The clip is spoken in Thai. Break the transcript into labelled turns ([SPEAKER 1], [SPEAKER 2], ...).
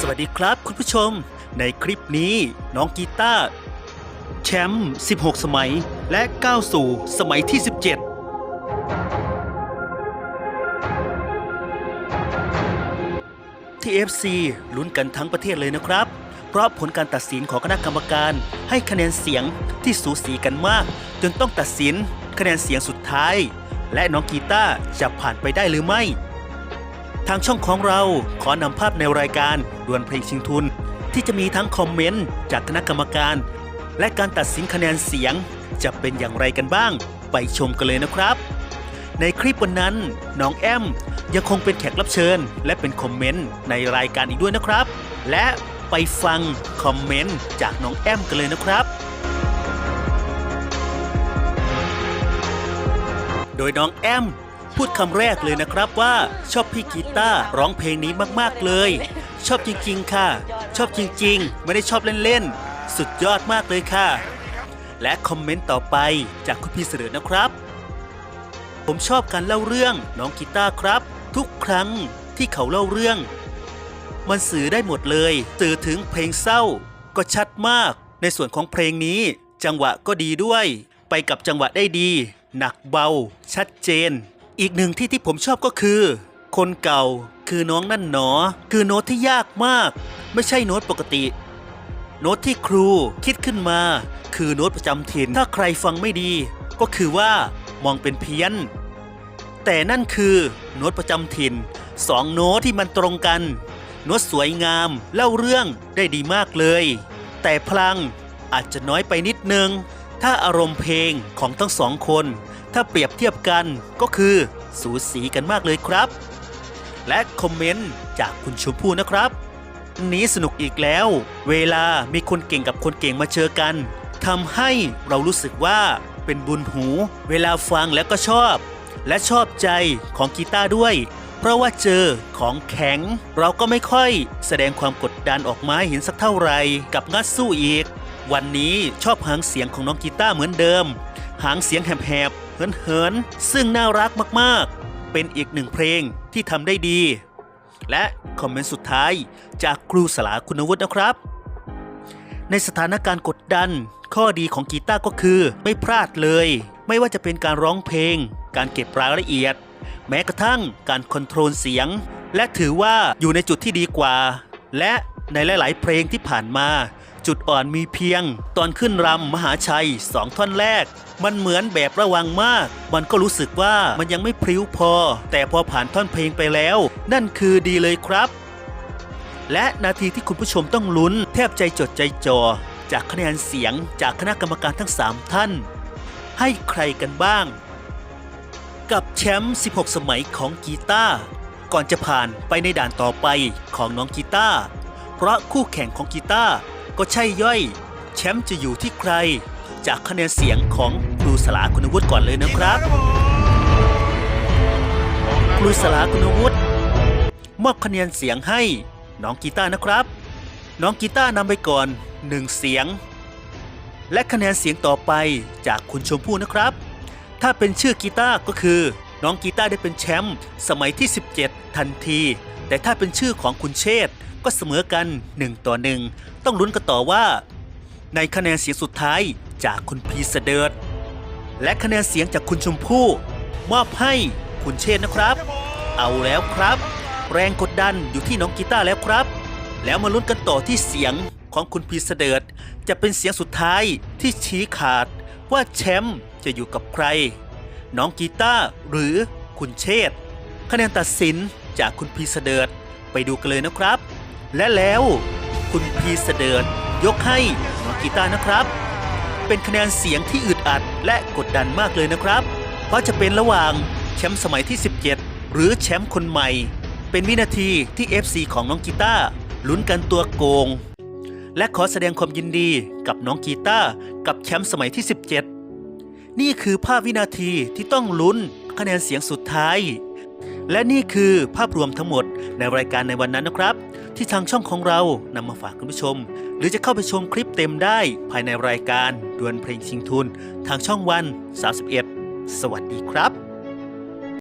[SPEAKER 1] สวัสดีครับคุณผู้ชม ในคลิปนี้น้องกีตาร์แชมป์ 16 สมัยและก้าวสู่สมัยที่ 17ที่ FC ลุ้นกันทั้งประเทศเลยนะครับ เพราะผลการตัดสินของคณะกรรมการ ให้คะแนนเสียงที่สูสีกันมาก จนต้องตัดสินคะแนนเสียงสุดท้าย และน้องกีตาร์จะผ่านไปได้หรือไม่ ทางช่องของเราขอนำภาพในรายการดวลเพลงชิงทุน ที่จะมีทั้งคอมเมนต์จากคณะกรรมการ และการตัดสินคะแนนเสียง จะเป็นอย่างไรกันบ้าง ไปชมกันเลยนะครับ ในคลิปวันนั้นน้องแอมยังคงเป็นแขกรับเชิญ และเป็นคอมเมนต์ในรายการอีกด้วยนะครับ และไปฟังคอมเมนต์จากน้องแอมกันเลยนะครับ โดยน้องแอม พูดคำแรกเลยนะครับว่า ชอบพี่กีตาร์ร้องเพลงนี้มากๆเลย ชอบจริงๆค่ะ ชอบจริงๆ ไม่ได้ชอบเล่นๆ สุดยอดมากเลยค่ะ และคอมเมนต์ต่อไปจากคุณพี่เสดอนะครับ ผมชอบการเล่าเรื่องน้องกีตาร์ครับ ทุกครั้งที่เขาเล่าเรื่อง มันสื่อได้หมดเลยสื่อถึงเพลงเศร้า ก็ชัดมาก ในส่วนของเพลงนี้ จังหวะก็ดีด้วย ไปกับจังหวะได้ดี หนักเบา ชัดเจน อีกหนึ่งที่ที่ผมชอบก็คือ คนเก่าคือน้องนั่นหนอ คือโน้ตที่ยากมาก ไม่ใช่โน้ตปกติ โน้ตที่ครูคิดขึ้นมา คือโน้ตประจำถิ่นถ้าใครฟังไม่ดี ก็คือว่ามองเป็นเพี้ยน แต่นั่นคือโน้ตประจำถิ่นสองโน้ตที่มันตรงกันโน้ตสวยงามเล่าเรื่องได้ดีมากเลย แต่พลังอาจจะน้อยไปนิดนึง ถ้าอารมณ์เพลงของทั้งสองคน ถ้าเปรียบเทียบกันก็คือ สูสีกันมากเลยครับ และคอมเมนต์จากคุณชมพู่นะครับ นี้สนุกอีกแล้ว เวลามีคนเก่งกับคนเก่งมาเจอกันทำให้เรารู้สึกว่าเป็นบุญหู เวลาฟังแล้วก็ชอบ และชอบใจของกีตาร์ด้วย เพราะว่าเจอของแข็ง เราก็ไม่ค่อยแสดงความกดดันออกมาเห็นสักเท่าไหร่กับงัดสู้อีก วันนี้ชอบหางเสียงของน้องกีตาร์เหมือนเดิม หางเสียงแหบๆ เหินๆ ซึ่งน่ารักมากๆ เป็นอีกหนึ่งเพลงที่ทำได้ดี และคอมเมนต์สุดท้ายจากครูสลาคุณวุฒินะครับ ในสถานการณ์กดดัน ข้อดีของกีตาร์ก็คือไม่พลาดเลย ไม่ว่าจะเป็นการร้องเพลง การเก็บรายละเอียด แม้กระทั่งการคอนโทรลเสียง และถือว่าอยู่ในจุดที่ดีกว่า และในหลาย ๆ เพลงที่ผ่านมา จุดอ่อนมีเพียง ตอนขึ้นรำมหาชัยสองท่อนแรก มันเหมือนแบบระวังมาก มันก็รู้สึกว่ามันยังไม่พริ้วพอ แต่พอผ่านท่อนเพลงไปแล้ว นั่นคือดีเลยครับ และนาทีที่คุณผู้ชมต้องลุ้น แทบใจจดใจจ่อจากคะแนนเสียงจากคณะกรรมการทั้ง 3 ท่าน ให้ใครกันบ้าง กับแชมป์ 16 สมัยของกีตาร์ก่อนจะผ่านไปในด่านต่อไปของน้องกีตาร์เพราะคู่แข่งของกีตาร์ก็ใช่ย่อย แชมป์จะอยู่ที่ใคร จากคะแนนเสียงของ สลาคุณวุฒิก่อนเลยนะครับ ครูสลาคุณวุฒิมอบคะแนนเสียงให้น้องกีตาร์นะครับ น้องกีตาร์นำไปก่อนหนึ่งเสียง และคะแนนเสียงต่อไปจากคุณชมพู่นะครับ ถ้าเป็นชื่อกีตาร์ก็คือ น้องกีตาร์ได้เป็นแชมป์สมัยที่ 17 ทันที แต่ถ้าเป็นชื่อของคุณเชษฐ์ก็เสมอกัน 1 ต่อ 1 ต้องลุ้นกันต่อว่า ในคะแนนเสียงสุดท้ายจากคุณพีเสดิร์ด และคะแนนเสียงจากคุณชมพู่ มอบให้คุณเชษนะครับ เอาแล้วครับ แรงกดดันอยู่ที่น้องกีตาร์แล้วครับ แล้วมาลุ้นกันต่อที่เสียงของคุณพีเสดิร์ดจะเป็นเสียงสุดท้ายที่ชี้ขาด ว่าแชมป์จะอยู่กับใคร น้องกีตาร์หรือคุณเชษคะแนนตัดสินจากคุณพีเสดิร์ดไปดูกันเลยนะครับ และแล้วคุณพีเสดิร์ดยกให้น้องกีตาร์นะครับ เป็นคะแนนเสียงที่อึดอัดและกดดันมากเลยนะครับ เพราะจะเป็นระหว่างแชมป์สมัยที่ 17 หรือแชมป์คนใหม่ เป็นวินาทีที่ FC ของน้องกีตาร์ลุ้นกันตัวโกง และขอแสดงความยินดีกับน้องกีตาร์กับแชมป์สมัยที่ 17 นี่คือภาพวินาทีที่ต้องลุ้นคะแนนเสียงสุดท้าย และนี่คือภาพรวมทั้งหมดในรายการในวันนั้นนะครับ ที่ทางช่องของเรานำมาฝากคุณผู้ชม หรือจะเข้าไปชมคลิปเต็มได้ภายในรายการดวลเพลงชิงทุน ทางช่องวัน 31 สวัสดีครับ